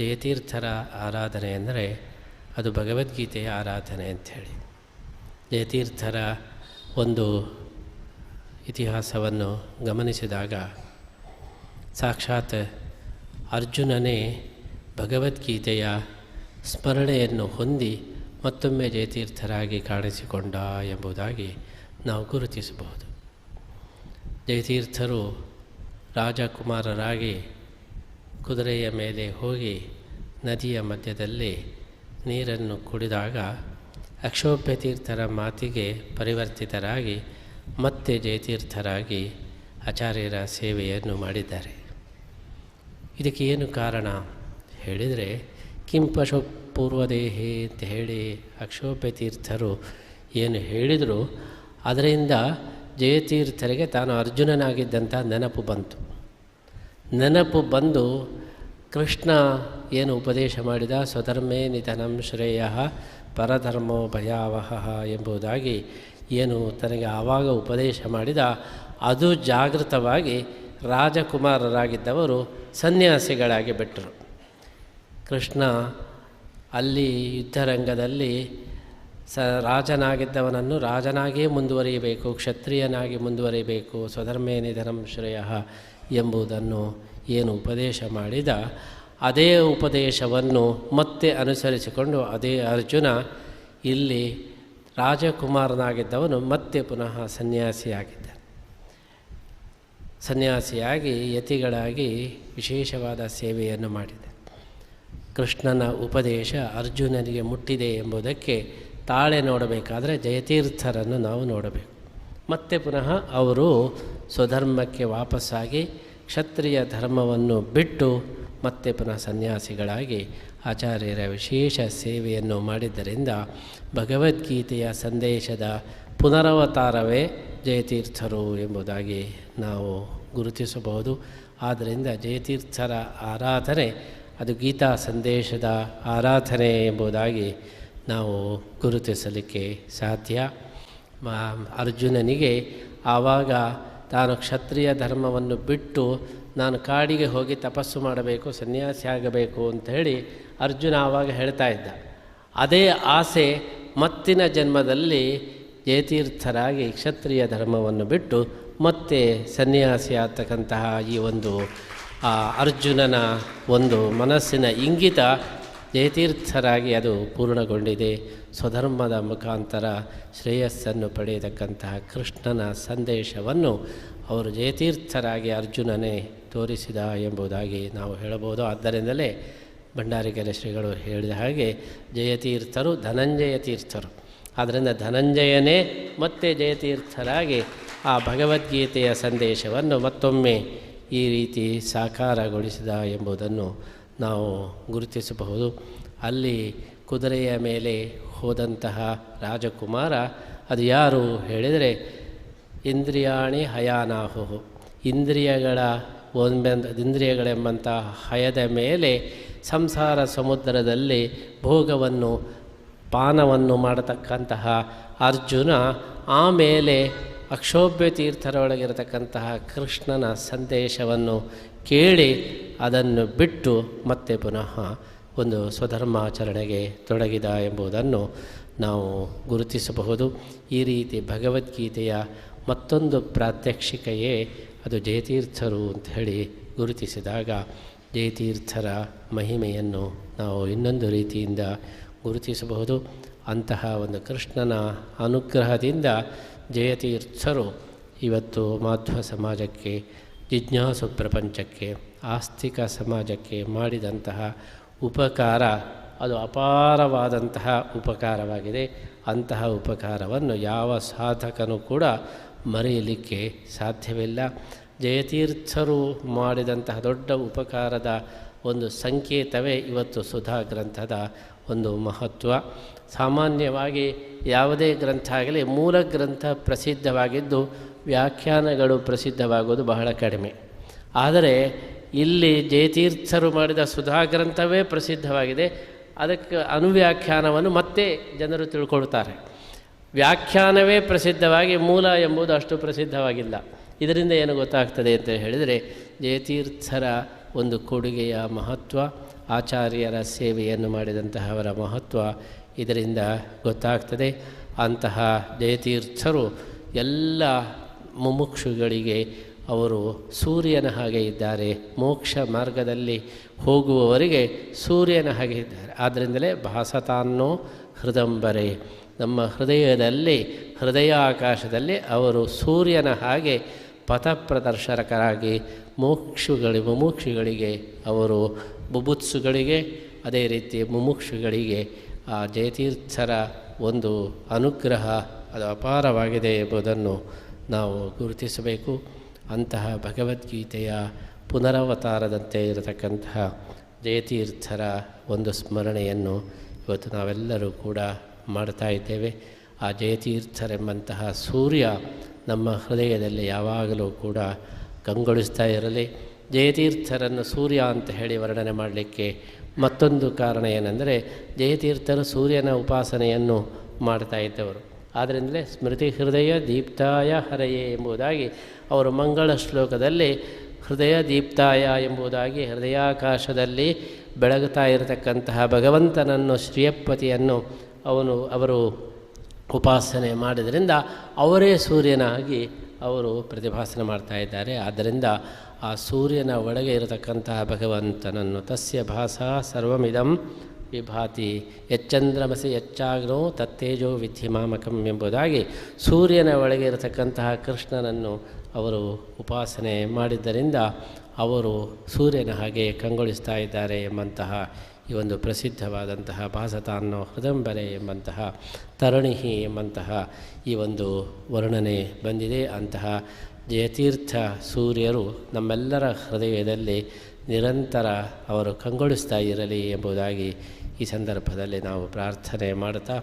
ಜಯತೀರ್ಥರ ಆರಾಧನೆ ಅಂದರೆ ಅದು ಭಗವದ್ಗೀತೆಯ ಆರಾಧನೆ ಅಂಥೇಳಿ. ಜಯತೀರ್ಥರ ಒಂದು ಇತಿಹಾಸವನ್ನು ಗಮನಿಸಿದಾಗ ಸಾಕ್ಷಾತ್ ಅರ್ಜುನನೇ ಭಗವದ್ಗೀತೆಯ ಸ್ಮರಣೆಯನ್ನು ಹೊಂದಿ ಮತ್ತೊಮ್ಮೆ ಜಯತೀರ್ಥರಾಗಿ ಕಾಣಿಸಿಕೊಂಡ ಎಂಬುದಾಗಿ ನಾವು ಗುರುತಿಸಬಹುದು. ಜಯತೀರ್ಥರು ರಾಜಕುಮಾರರಾಗಿ ಕುದುರೆಯ ಮೇಲೆ ಹೋಗಿ ನದಿಯ ಮಧ್ಯದಲ್ಲಿ ನೀರನ್ನು ಕುಡಿದಾಗ ಅಕ್ಷೋಭ್ಯ ತೀರ್ಥರ ಮಾತಿಗೆ ಪರಿವರ್ತಿತರಾಗಿ ಮತ್ತೆ ಜಯತೀರ್ಥರಾಗಿ ಆಚಾರ್ಯರ ಸೇವೆಯನ್ನು ಮಾಡಿದ್ದಾರೆ. ಇದಕ್ಕೆ ಏನು ಕಾರಣ? ಹೇಳಿದರೆ ಕಿಂಪಶು ಪೂರ್ವದೇಹಿ ಅಂತ ಹೇಳಿ ಅಕ್ಷೋಭ್ಯ ತೀರ್ಥರು ಏನು ಹೇಳಿದರು, ಅದರಿಂದ ಜಯತೀರ್ಥರಿಗೆ ತಾನು ಅರ್ಜುನನಾಗಿದ್ದಂಥ ನೆನಪು ಬಂತು. ನೆನಪು ಬಂದು ಕೃಷ್ಣ ಏನು ಉಪದೇಶ ಮಾಡಿದ? ಸ್ವಧರ್ಮೇ ನಿಧನಂ ಶ್ರೇಯ ಪರಧರ್ಮೋ ಭಯಾವಹ ಎಂಬುದಾಗಿ ಏನು ತನಗೆ ಆವಾಗ ಉಪದೇಶ ಮಾಡಿದ? ಅದು ಜಾಗೃತವಾಗಿ ರಾಜಕುಮಾರರಾಗಿದ್ದವರು ಸನ್ಯಾಸಿಗಳಾಗಿ ಬಿಟ್ಟರು. ಕೃಷ್ಣ ಅಲ್ಲಿ ಯುದ್ಧರಂಗದಲ್ಲಿ ಸ ರಾಜನಾಗಿದ್ದವನನ್ನು ರಾಜನಾಗಿಯೇ ಮುಂದುವರಿಯಬೇಕು, ಕ್ಷತ್ರಿಯನಾಗಿ ಮುಂದುವರಿಯಬೇಕು, ಸ್ವಧರ್ಮೇ ನಿಧನಂ ಶ್ರೇಯ ಎಂಬುದನ್ನು ಏನು ಉಪದೇಶ ಮಾಡಿದ, ಅದೇ ಉಪದೇಶವನ್ನು ಮತ್ತೆ ಅನುಸರಿಸಿಕೊಂಡು ಅದೇ ಅರ್ಜುನ ಇಲ್ಲಿ ರಾಜಕುಮಾರನಾಗಿದ್ದವನು ಮತ್ತೆ ಪುನಃ ಸನ್ಯಾಸಿಯಾಗಿದ್ದ ಸನ್ಯಾಸಿಯಾಗಿ ಯತಿಗಳಾಗಿ ವಿಶೇಷವಾದ ಸೇವೆಯನ್ನು ಮಾಡಿದ. ಕೃಷ್ಣನ ಉಪದೇಶ ಅರ್ಜುನನಿಗೆ ಮುಟ್ಟಿದೆ ಎಂಬುದಕ್ಕೆ ತಾಳೆ ನೋಡಬೇಕಾದರೆ ಜಯತೀರ್ಥರನ್ನು ನಾವು ನೋಡಬೇಕು. ಮತ್ತೆ ಪುನಃ ಅವರು ಸ್ವಧರ್ಮಕ್ಕೆ ವಾಪಸ್ಸಾಗಿ ಕ್ಷತ್ರಿಯ ಧರ್ಮವನ್ನು ಬಿಟ್ಟು ಮತ್ತೆ ಪುನಃ ಸನ್ಯಾಸಿಗಳಾಗಿ ಆಚಾರ್ಯರ ವಿಶೇಷ ಸೇವೆಯನ್ನು ಮಾಡಿದ್ದರಿಂದ ಭಗವದ್ಗೀತೆಯ ಸಂದೇಶದ ಪುನರವತಾರವೇ ಜಯತೀರ್ಥರು ಎಂಬುದಾಗಿ ನಾವು ಗುರುತಿಸಬಹುದು. ಆದ್ದರಿಂದ ಜಯತೀರ್ಥರ ಆರಾಧನೆ, ಅದು ಗೀತಾ ಸಂದೇಶದ ಆರಾಧನೆ ಎಂಬುದಾಗಿ ನಾವು ಗುರುತಿಸಲಿಕ್ಕೆ ಸಾಧ್ಯ. ಅರ್ಜುನನಿಗೆ ಆವಾಗ ತಾನು ಕ್ಷತ್ರಿಯ ಧರ್ಮವನ್ನು ಬಿಟ್ಟು ನಾನು ಕಾಡಿಗೆ ಹೋಗಿ ತಪಸ್ಸು ಮಾಡಬೇಕು, ಸನ್ಯಾಸಿ ಆಗಬೇಕು ಅಂತ ಹೇಳಿ ಅರ್ಜುನ ಆವಾಗ ಹೇಳ್ತಾ ಇದ್ದ. ಅದೇ ಆಸೆ ಮತ್ತಿನ ಜನ್ಮದಲ್ಲಿ ಜಯತೀರ್ಥರಾಗಿ ಕ್ಷತ್ರಿಯ ಧರ್ಮವನ್ನು ಬಿಟ್ಟು ಮತ್ತೆ ಸನ್ಯಾಸಿ ಆಗ್ತಕ್ಕಂತಹ ಈ ಒಂದು ಅರ್ಜುನನ ಒಂದು ಮನಸ್ಸಿನ ಇಂಗಿತ ಜಯತೀರ್ಥರಾಗಿ ಅದು ಪೂರ್ಣಗೊಂಡಿದೆ. ಸ್ವಧರ್ಮದ ಮುಖಾಂತರ ಶ್ರೇಯಸ್ಸನ್ನು ಪಡೆಯತಕ್ಕಂತಹ ಕೃಷ್ಣನ ಸಂದೇಶವನ್ನು ಅವರು ಜಯತೀರ್ಥರಾಗಿ ಅರ್ಜುನನೇ ತೋರಿಸಿದ ಎಂಬುದಾಗಿ ನಾವು ಹೇಳಬಹುದು. ಆದ್ದರಿಂದಲೇ ಭಂಡಾರಿಕೆರೆ ಶ್ರೀಗಳು ಹೇಳಿದ ಹಾಗೆ ಜಯತೀರ್ಥರು ಧನಂಜಯ ತೀರ್ಥರು. ಆದ್ದರಿಂದ ಧನಂಜಯನೇ ಮತ್ತೆ ಜಯತೀರ್ಥರಾಗಿ ಆ ಭಗವದ್ಗೀತೆಯ ಸಂದೇಶವನ್ನು ಮತ್ತೊಮ್ಮೆ ಈ ರೀತಿ ಸಾಕಾರಗೊಳಿಸಿದ ಎಂಬುದನ್ನು ನಾವು ಗುರುತಿಸಬಹುದು. ಅಲ್ಲಿ ಕುದುರೆಯ ಮೇಲೆ ಹೋದಂತಹ ರಾಜಕುಮಾರ, ಅದು ಯಾರು ಹೇಳಿದರೆ, ಇಂದ್ರಿಯಾಣಿ ಹಯಾನಾಹು. ಇಂದ್ರಿಯಗಳ ಒಂದೆಂದ ಇಂದ್ರಿಯಗಳೆಂಬಂಥ ಹಯದ ಮೇಲೆ ಸಂಸಾರ ಸಮುದ್ರದಲ್ಲಿ ಭೋಗವನ್ನು, ಪಾನವನ್ನು ಮಾಡತಕ್ಕಂತಹ ಅರ್ಜುನ ಆಮೇಲೆ ಅಕ್ಷೋಭ್ಯ ತೀರ್ಥರೊಳಗಿರತಕ್ಕಂತಹ ಕೃಷ್ಣನ ಸಂದೇಶವನ್ನು ಕೇಳಿ ಅದನ್ನು ಬಿಟ್ಟು ಮತ್ತೆ ಪುನಃ ಒಂದು ಸ್ವಧರ್ಮಾಚರಣೆಗೆ ತೊಡಗಿದ ಎಂಬುದನ್ನು ನಾವು ಗುರುತಿಸಬಹುದು. ಈ ರೀತಿ ಭಗವದ್ಗೀತೆಯ ಮತ್ತೊಂದು ಪ್ರಾತ್ಯಕ್ಷಿಕೆಯೇ ಅದು ಜಯತೀರ್ಥರು ಅಂತ ಹೇಳಿ ಗುರುತಿಸಿದಾಗ ಜಯತೀರ್ಥರ ಮಹಿಮೆಯನ್ನು ನಾವು ಇನ್ನೊಂದು ರೀತಿಯಿಂದ ಗುರುತಿಸಬಹುದು. ಅಂತಹ ಒಂದು ಕೃಷ್ಣನ ಅನುಗ್ರಹದಿಂದ ಜಯತೀರ್ಥರು ಇವತ್ತು ಮಾಧ್ವ ಸಮಾಜಕ್ಕೆ, ಜಿಜ್ಞಾಸು ಪ್ರಪಂಚಕ್ಕೆ, ಆಸ್ತಿಕ ಸಮಾಜಕ್ಕೆ ಮಾಡಿದಂತಹ ಉಪಕಾರ, ಅದು ಅಪಾರವಾದಂತಹ ಉಪಕಾರವಾಗಿದೆ. ಅಂತಹ ಉಪಕಾರವನ್ನು ಯಾವ ಸಾಧಕನೂ ಕೂಡ ಮರೆಯಲಿಕ್ಕೆ ಸಾಧ್ಯವಿಲ್ಲ. ಜಯತೀರ್ಥರು ಮಾಡಿದಂತಹ ದೊಡ್ಡ ಉಪಕಾರದ ಒಂದು ಸಂಕೇತವೇ ಇವತ್ತು ಸುಧಾ ಗ್ರಂಥದ ಒಂದು ಮಹತ್ವ. ಸಾಮಾನ್ಯವಾಗಿ ಯಾವುದೇ ಗ್ರಂಥ ಆಗಲಿ ಮೂಲ ಗ್ರಂಥ ಪ್ರಸಿದ್ಧವಾಗಿದ್ದು ವ್ಯಾಖ್ಯಾನಗಳು ಪ್ರಸಿದ್ಧವಾಗುವುದು ಬಹಳ ಕಡಿಮೆ. ಆದರೆ ಇಲ್ಲಿ ಜಯತೀರ್ಥರು ಮಾಡಿದ ಸುಧಾ ಗ್ರಂಥವೇ ಪ್ರಸಿದ್ಧವಾಗಿದೆ. ಅದಕ್ಕೆ ಅನುವ್ಯಾಖ್ಯಾನವನ್ನು ಮತ್ತೆ ಜನರು ತಿಳ್ಕೊಳ್ತಾರೆ. ವ್ಯಾಖ್ಯಾನವೇ ಪ್ರಸಿದ್ಧವಾಗಿ ಮೂಲ ಎಂಬುದು ಅಷ್ಟು ಪ್ರಸಿದ್ಧವಾಗಿಲ್ಲ. ಇದರಿಂದ ಏನು ಗೊತ್ತಾಗ್ತದೆ ಅಂತ ಹೇಳಿದರೆ ಜಯತೀರ್ಥರ ಒಂದು ಕೊಡುಗೆಯ ಮಹತ್ವ ಆಚಾರ್ಯರ ಸೇವೆಯನ್ನು ಮಾಡಿದಂತಹ ಅವರ ಮಹತ್ವ ಇದರಿಂದ ಗೊತ್ತಾಗ್ತದೆ. ಅಂತಹ ಜಯತೀರ್ಥರು ಎಲ್ಲ ಮುಮುಕ್ಷುಗಳಿಗೆ ಅವರು ಸೂರ್ಯನ ಹಾಗೆ ಇದ್ದಾರೆ. ಮೋಕ್ಷ ಮಾರ್ಗದಲ್ಲಿ ಹೋಗುವವರಿಗೆ ಸೂರ್ಯನ ಹಾಗೆ ಇದ್ದಾರೆ. ಆದ್ದರಿಂದಲೇ ಭಾಸತಾನ್ನೋ ಹೃದಂಬರೆ. ನಮ್ಮ ಹೃದಯದಲ್ಲಿ ಹೃದಯ ಆಕಾಶದಲ್ಲಿ ಅವರು ಸೂರ್ಯನ ಹಾಗೆ ಪಥಪ್ರದರ್ಶಕರಾಗಿ ಮೋಕ್ಷುಗಳಿ, ಮುಮುಕ್ಷುಗಳಿಗೆ ಅವರು ಬುಬುತ್ಸುಗಳಿಗೆ ಅದೇ ರೀತಿ ಮುಮುಕ್ಷುಗಳಿಗೆ ಆ ಜಯತೀರ್ಥರ ಒಂದು ಅನುಗ್ರಹ ಅದು ಅಪಾರವಾಗಿದೆ ಎಂಬುದನ್ನು ನಾವು ಗುರುತಿಸಬೇಕು. ಅಂತಹ ಭಗವದ್ಗೀತೆಯ ಪುನರವತಾರದಂತೆ ಇರತಕ್ಕಂತಹ ಜಯತೀರ್ಥರ ಒಂದು ಸ್ಮರಣೆಯನ್ನು ಇವತ್ತು ನಾವೆಲ್ಲರೂ ಕೂಡ ಮಾಡ್ತಾ ಇದ್ದೇವೆ. ಆ ಜಯತೀರ್ಥರೆಂಬಂತಹ ಸೂರ್ಯ ನಮ್ಮ ಹೃದಯದಲ್ಲಿ ಯಾವಾಗಲೂ ಕೂಡ ಕಂಗೊಳಿಸ್ತಾ ಇರಲಿ. ಜಯತೀರ್ಥರನ್ನು ಸೂರ್ಯ ಅಂತ ಹೇಳಿ ವರ್ಣನೆ ಮಾಡಲಿಕ್ಕೆ ಮತ್ತೊಂದು ಕಾರಣ ಏನೆಂದರೆ ಜಯತೀರ್ಥರು ಸೂರ್ಯನ ಉಪಾಸನೆಯನ್ನು ಮಾಡ್ತಾ ಇದ್ದವರು. ಆದ್ದರಿಂದಲೇ ಸ್ಮೃತಿ ಹೃದಯ ದೀಪ್ತಾಯ ಹರೆಯೇ ಎಂಬುದಾಗಿ ಅವರು ಮಂಗಳ ಶ್ಲೋಕದಲ್ಲಿ ಹೃದಯ ದೀಪ್ತಾಯ ಎಂಬುದಾಗಿ ಹೃದಯಾಕಾಶದಲ್ಲಿ ಬೆಳಗುತ್ತಾ ಇರತಕ್ಕಂತಹ ಭಗವಂತನನ್ನು ಶ್ರೀಯಪ್ಪತಿಯನ್ನು ಅವನು, ಅವರು ಉಪಾಸನೆ ಮಾಡಿದ್ರಿಂದ ಅವರೇ ಸೂರ್ಯನಾಗಿ ಅವರು ಪ್ರತಿಭಾಸನೆ ಮಾಡ್ತಾ ಇದ್ದಾರೆ. ಆದ್ದರಿಂದ ಆ ಸೂರ್ಯನ ಒಳಗೆ ಇರತಕ್ಕಂತಹ ಭಗವಂತನನ್ನು ತಸ್ಯ ಭಾಸ ಸರ್ವಮಿದಂ ವಿಭಾತಿ. ಎಚ್ಚಂದ್ರಮಸಿ ಎಚ್ಚಾಗ್ನೋ ತತ್ತೇಜೋ ವಿಧಿಮಾಮಕಂ ಎಂಬುದಾಗಿ ಸೂರ್ಯನ ಒಳಗೆ ಇರತಕ್ಕಂತಹ ಕೃಷ್ಣನನ್ನು ಅವರು ಉಪಾಸನೆ ಮಾಡಿದ್ದರಿಂದ ಅವರು ಸೂರ್ಯನ ಹಾಗೆ ಕಂಗೊಳಿಸ್ತಾ ಇದ್ದಾರೆ ಎಂಬಂತಹ ಈ ಒಂದು ಪ್ರಸಿದ್ಧವಾದಂತಹ ಭಾಸತಾನ್ನೋ ಹೃದಂಬರೆ ಎಂಬಂತಹ ತರಣಿಹಿ ಎಂಬಂತಹ ಈ ಒಂದು ವರ್ಣನೆ ಬಂದಿದೆ. ಅಂತಹ ಜಯತೀರ್ಥ ಸೂರ್ಯರು ನಮ್ಮೆಲ್ಲರ ಹೃದಯದಲ್ಲಿ ನಿರಂತರ ಅವರು ಕಂಗೊಳಿಸ್ತಾ ಇರಲಿ ಎಂಬುದಾಗಿ ಈ ಸಂದರ್ಭದಲ್ಲಿ ನಾವು ಪ್ರಾರ್ಥನೆ ಮಾಡ್ತಾ